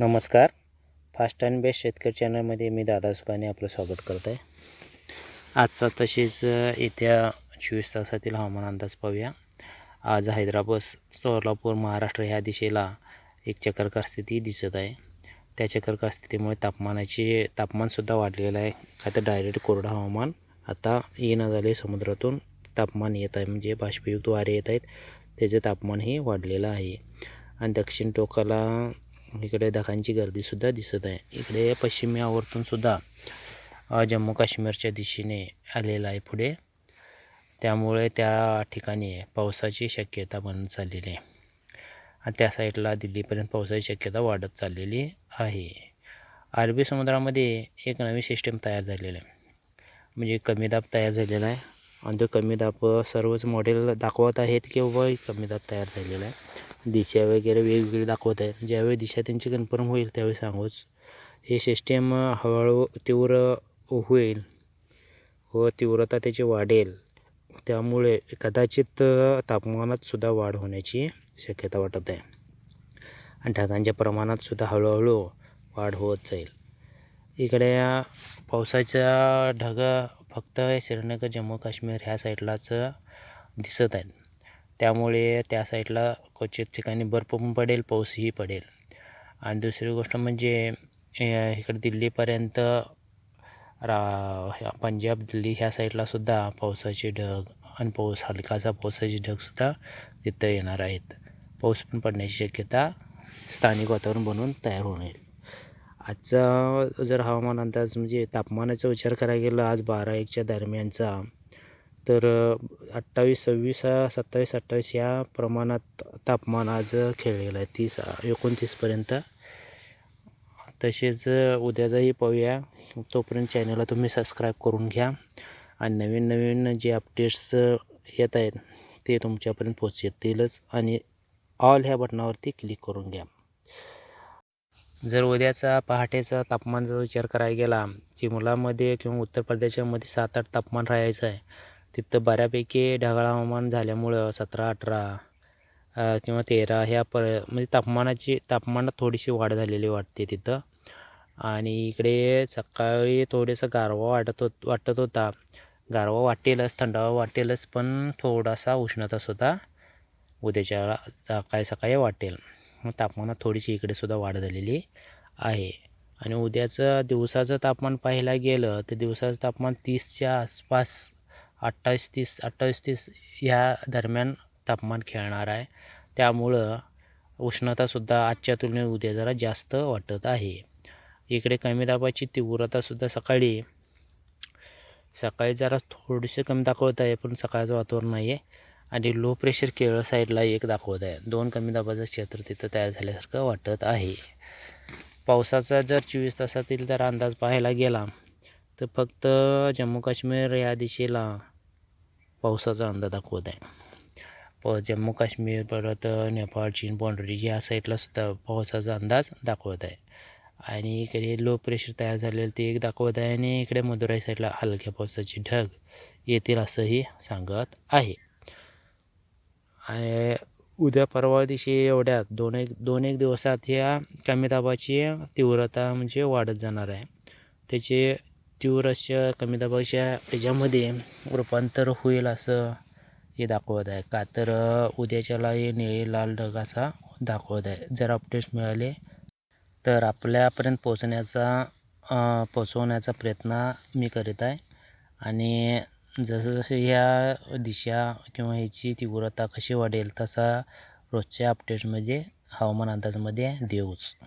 नमस्कार. Fast and best शेतकरी चॅनलमध्ये मी दादा सुखाने आपलं स्वागत करत आहे आजचा तसेच येत्या चोवीस तासातील हवामान अंदाज पाहूया. आज हैदराबाद सोलापूर महाराष्ट्र ह्या दिशेला एक चक्रकार स्थिती दिसत आहे. त्या चक्रकार स्थितीमुळे तापमानाचे तापमानसुद्धा वाढलेलं आहे. काय तर डायरेक्ट कोरडं हवामान आता येणं झाले समुद्रातून. तापमान येत आहे म्हणजे बाष्पयुक्त वारे येत आहेत. त्याचे तापमानही वाढलेलं आहे. आणि दक्षिण टोकाला इकडे ढगांची गर्दीसुद्धा दिसत आहे. इकडे पश्चिमी आवर्तूनसुद्धा जम्मू काश्मीरच्या दिशेने आलेला आहे पुढे. त्यामुळे त्या ठिकाणी पावसाची शक्यता बनत चाललेली आहे. आणि त्या साईडला दिल्लीपर्यंत पावसाची शक्यता वाढत चाललेली आहे. अरबी समुद्रामध्ये एक नवी सिस्टीम तयार झालेला आहे. म्हणजे कमी दाब तयार झालेला आहे. आणि तो कमी दाब सर्वच मॉडेल दाखवत आहेत किंवा कमी दाब तयार झालेला आहे. दिशा वगैरे वेगवेगळी दाखवत आहेत. ज्यावेळी दिशा त्यांची कन्फर्म होईल त्यावेळी सांगूच. हे सिस्टीम हळूहळू तीव्र होईल व तीव्रता त्याची वाढेल. त्यामुळे कदाचित तापमानात सुद्धा वाढ होण्याची शक्यता वाटत आहे. आणि ढगांच्या प्रमाणात सुद्धा हळूहळू वाढ होत जाईल. इकडे पावसाच्या ढगा फक्त श्रीनगर जम्मू काश्मीर ह्या साईडलाच दिसत आहेत. त्यामुळे त्या साईडला क्वचित ठिकाणी बर्फ पण पडेल पाऊसही पडेल. आणि दुसरी गोष्ट म्हणजे इकडे दिल्लीपर्यंत रा ह्या पंजाब दिल्ली ह्या साईडला सुद्धा पावसाचे ढग आणि पाऊस हलकाचा पावसाचे ढगसुद्धा तिथं येणार आहेत. पाऊस पण पडण्याची शक्यता स्थानिक वातावरण बनवून तयार होईल आजचा जर हवामान अंदाज म्हणजे तापमानाचा विचार करायला गेला आज बारा एकच्या दरम्यानचा तर अठ्ठावीस सव्वीस सत्तावीस अठ्ठावीस या प्रमाणात तापमान आज खेळलेलं आहे. तीस एकोणतीसपर्यंत तसेच उद्याचाही पाहूया. तोपर्यंत चॅनलला तुम्ही सबस्क्राईब करून घ्या. आणि नवीन नवीन जे अपडेट्स येत आहेत ते तुमच्यापर्यंत पोचतीलच आणि ऑल ह्या बटनावरती क्लिक करून घ्या. जर उद्याचा पहाटेचा तापमानाचा विचार करायला गेला चिमुलामध्ये किंवा उत्तर प्रदेशामध्ये सात आठ तापमान राहायचं आहे तिथं बऱ्यापैकी ढगाळ हवामान झाल्यामुळं सतरा अठरा किंवा तेरा ह्या पर म्हणजे तापमानाची तापमानात थोडीशी वाढ झालेली वाटते तिथं. आणि इकडे सकाळी थोडंसं गारवा वाटत होत वाटत होता. गारवा वाटेलच थंडावा वाटेलच पण थोडासा उष्णतासुद्धा उद्याच्या सकाळी सकाळी वाटेल. मग तापमानात थोडीशी इकडेसुद्धा वाढ झालेली आहे. आणि उद्याचं दिवसाचं तापमान पाहायला गेलं तर दिवसाचं तापमान तीसच्या आसपास अठ्ठावीस तीस अठ्ठावीस तीस ह्या दरम्यान तापमान खेळणार आहे. त्यामुळं उष्णतासुद्धा आजच्या तुलनेत उद्या जरा जास्त वाटत आहे. इकडे कमी दाबाची तीव्रतासुद्धा सकाळी सकाळी जरा थोडीशी कमी दाखवत आहे पण सकाळचं वातावरण नाही आहे आणि लो प्रेशर केरळ साईडला एक दाखवत आहे. दोन कमी दाबाचं क्षेत्र तिथं तयार झाल्यासारखं वाटत आहे. पावसाचा जर चोवीस तासातील जर अंदाज पाहायला गेला तर फक्त जम्मू काश्मीर या दिशेला पावसाचा अंदाज दाखवत आहे. प जम्मू काश्मीर परत नेपाळ चीन बाँड्री या साईडला सुद्धा पावसाचा अंदाज दाखवत आहे. आणि इकडे लो प्रेशर तयार झालेलं ते एक दाखवत आहे आणि इकडे मदुराई साईडला हलक्या पावसाचे ढग येतील असंही सांगत आहे. आणि उद्या परवा दिवशी एवढ्यात दोन एक दोन एक दिवसात या कमी दाबाची तीव्रता म्हणजे वाढत जाणार आहे. त्याचे तीव्र अशा कमी दाबाच्या याच्यामध्ये रूपांतर होईल असं हे दाखवत आहे. का तर उद्याच्याला हे निळे लाल ढग असा दाखवत आहे. जर अपडेट्स मिळाले तर आपल्यापर्यंत पोचण्याचा पोचवण्याचा प्रयत्न मी करीत आहे. आणि जसं जसं ह्या दिशा किंवा ह्याची तीव्रता कशी वाढेल तसा रोजच्या अपडेट्समध्ये हवामान अंदाजमध्ये देऊच.